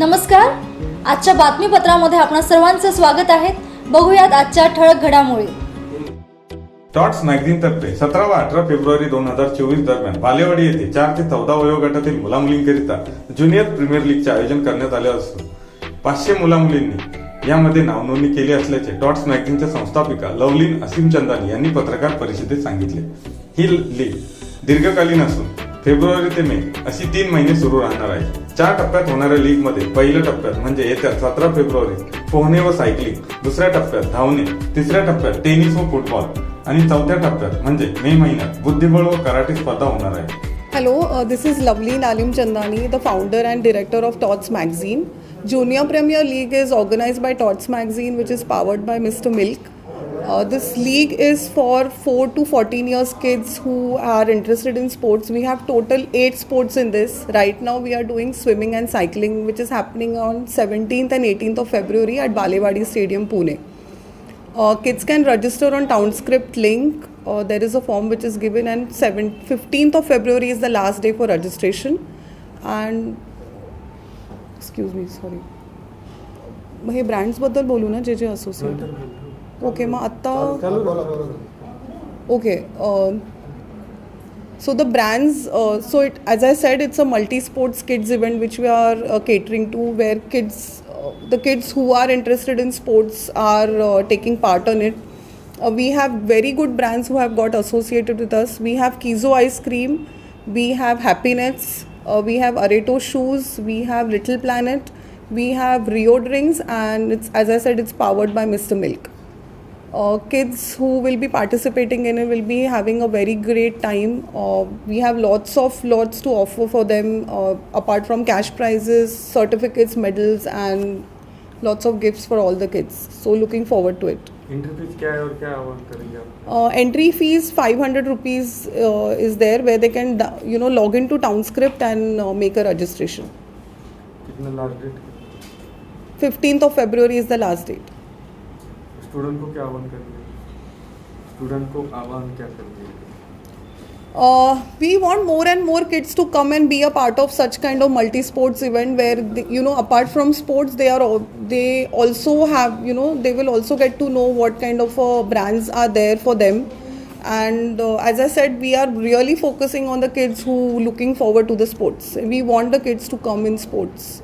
नमस्कार. आजच्या बातमीपत्रामध्ये आपणा सर्वांचं स्वागत आहे. बघूयात आजच्या ठळक घडामोडी. टॉट्स मॅगझिन तर्फे सतरा व अठरा फेब्रुवारी दोन हजार चोवीस दरम्यान बालेवाडी येथे चार ते चौदा वयोगटातील मुलामुलींकरिता ज्युनियर प्रीमियर लीगचे आयोजन करण्यात आले असून पाचशे मुलामुलींनी यामध्ये नावनोंदणी केली असल्याचे टॉट्स मॅगझिनच्या संस्थापिका लवलीन असीम चंदानी यांनी पत्रकार परिषदेत सांगितले. ही लीग दीर्घकालीन असून फेब्रुवारी ते मे अशी तीन महिने सुरू राहणार आहे चार टप्प्यात होणाऱ्या लीगमध्ये पहिल्या टप्प्यात म्हणजे येत्या सतरा फेब्रुवारी पोहणे व सायकलिंग दुसऱ्या टप्प्यात धावणे तिसऱ्या टप्प्यात टेनिस व फुटबॉल आणि चौथ्या टप्प्यात म्हणजे मे महिन्यात बुद्धिबळ व कराटे स्पर्धा होणार आहे hello this is lovely Nalim Chandani the founder and director of Tots Tots junior premier league is organise by Tots Tots which is is by mister milk Milk. Uh, this league is for 4 to 14 years kids who are interested in sports. We have total 8 sports in this. Right now, we are doing swimming and cycling, which is happening on 17th and 18th of February at Balewadi Stadium, Pune. Uh, kids can register on Townscript link. Uh, there is a form which is given, and 7, 15th of February is the last day for registration. And excuse me, sorry. मग हे ब्रँड्सबद्दल बोलू ना जे जे associate okay मग आत्ता okay so the brands uh, so it as i said it's a multi sports kids event which we are uh, catering to where kids uh, the kids who are interested in sports are uh, taking part on it uh, we have very good brands who have got associated with us we have kizo ice cream we have happiness uh, we have areto shoes we have little planet we have rio drinks and it's as i said it's powered by mr milk uh, kids who will be participating in it will be having a very great time. Uh, we have lots of lots to offer for them, uh, apart from cash prizes, certificates, medals, and lots of gifts for all the kids. So looking forward to it. Entry fees क्या है और क्या आह्वान करेंगे आप Uh, entry fees 500 rupees uh, is there where they can da- you know log into Townscript and uh, make a registration. कितना last date 15th of February is the last date. Student को क्या आह्वान करेंगे student को आह्वान क्या करेंगे Uh, we want more and more kids to come and be a part of such kind of multi sports event where they, you know apart from sports they are al- they also have you know they will also get to know what kind of uh, brands are there for them and uh, as i said we are really focusing on the kids who looking forward to the sports we want the kids to come in sports